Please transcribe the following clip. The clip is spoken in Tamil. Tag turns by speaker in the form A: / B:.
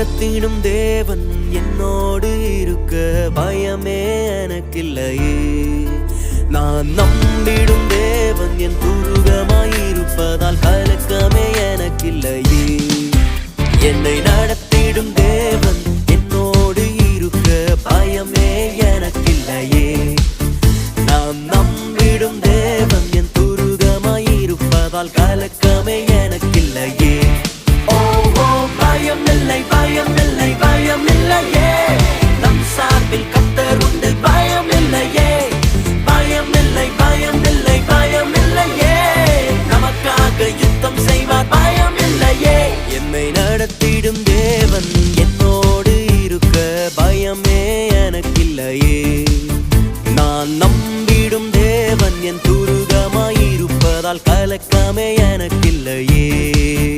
A: நடத்திடும் தேவன் என்னோடு இருக்க பயமே எனக்கில்லையே. நான் நம்பிடும் தேவன் என் துருகமாயிருப்பதால் கலக்கமே எனக்கில்லையே. என்னை நடத்திடும் தேவன் என்னோடு இருக்க பயமே எனக்கில்லையே. நான் நம்பிடும் தேவன் என் துருகமாயிருப்பதால் கலக்கமே எனக்கில்லை இல்லை பயம் இல்லை பயம் இல்லையே நம் சார்பில் கத்தர் உண்டு பயம் இல்லையே பயம் இல்லை பயம் இல்லை பயம் இல்லையே நமக்காக யுத்தம் செய்வார் பயம் இல்லையே என்னை நடத்திடும் தேவன் என்னோடு இருக்க பயமே எனக்கில்லையே. நான் நம்பிடும் எனக்கில்லையே.